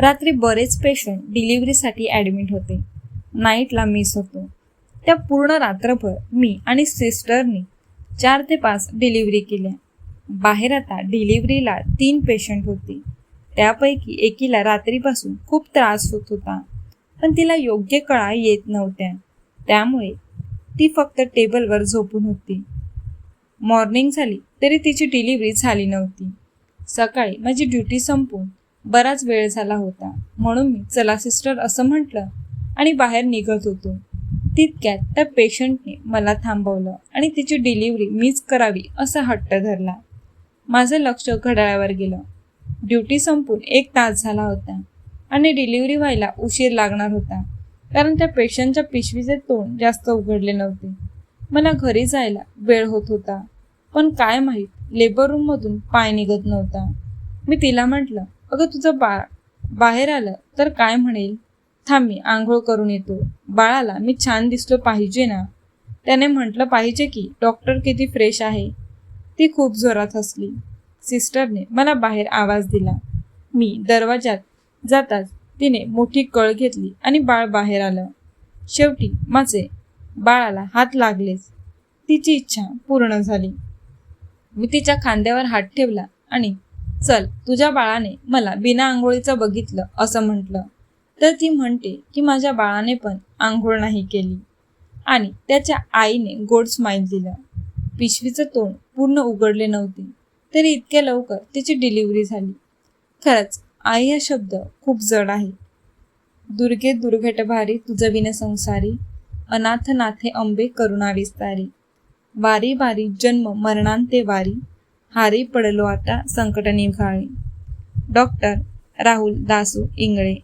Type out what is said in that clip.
रात्री बरेच पेशंट डिलिव्हरीसाठी ॲडमिट होते. नाईटला मिस होतो. त्या पूर्ण रात्रभर मी आणि सिस्टरनी चार ते पाच डिलिव्हरी केल्या. बाहेर आता डिलिव्हरीला तीन पेशंट होते. त्यापैकी एकीला रात्रीपासून खूप त्रास होत होता. पण तिला योग्य कळा येत नव्हत्या. त्यामुळे ती फक्त टेबलवर झोपून होती. मॉर्निंग झाली तरी तिची डिलिव्हरी झाली नव्हती. सकाळी माझी ड्युटी संपून बराच वेळ झाला होता. म्हणून मी चला सिस्टर असं म्हटलं आणि बाहेर निघत होतो. तितक्यात त्या पेशंटने मला थांबवलं आणि तिची डिलिव्हरी मीच करावी असा हट्ट धरला. माझं लक्ष घड्याळावर गेलं. ड्युटी संपून एक तास झाला होता आणि डिलिव्हरी व्हायला उशीर लागणार होता कारण त्या पेशंटच्या पिशवीचे तोंड जास्त उघडले नव्हते. मला घरी जायला वेळ होत होता पण काय माहीत लेबर रूममधून पाय निघत नव्हता. मी तिला म्हटलं अगं तुझं बाळ बाहेर आलं तर काय म्हणेल? थांब मी आंघोळ करून येतो. बाळाला मी छान दिसलो पाहिजे ना? त्याने म्हटलं पाहिजे की डॉक्टर किती फ्रेश आहे? ती खूप जोरात हसली. सिस्टरने मला बाहेर आवाज दिला. मी दरवाजात जाताच तिने मोठी कळ घेतली आणि बाळ बाहेर आलं. शेवटी माझे बाळाला हात लागलेच. तिची इच्छा पूर्ण झाली. मी तिच्या खांद्यावर हात ठेवला आणि चल तुझ्या बाळाने मला बिना आंघोळीचं बघितलं असं म्हटलं. तर ती म्हणते की माझ्या बाळाने पण आंघोळ नाही केली. आणि त्याच्या आईने गोड स्माईल दिलं. पिशवीचं तोंड पूर्ण उघडले नव्हते. तरी इतक्या लवकर तिची डिलिव्हरी झाली. खरंच आई हा शब्द खूप जड आहे. दुर्गे दुर्घटभारी तुझविन तुझं संसारी अनाथ नाथे अंबे करुणा विस्तारी वारी वारी जन्म मरणांते वारी. हारी पडलो आता संकट निघाळी डॉक्टर राहुल दासू इंगळे.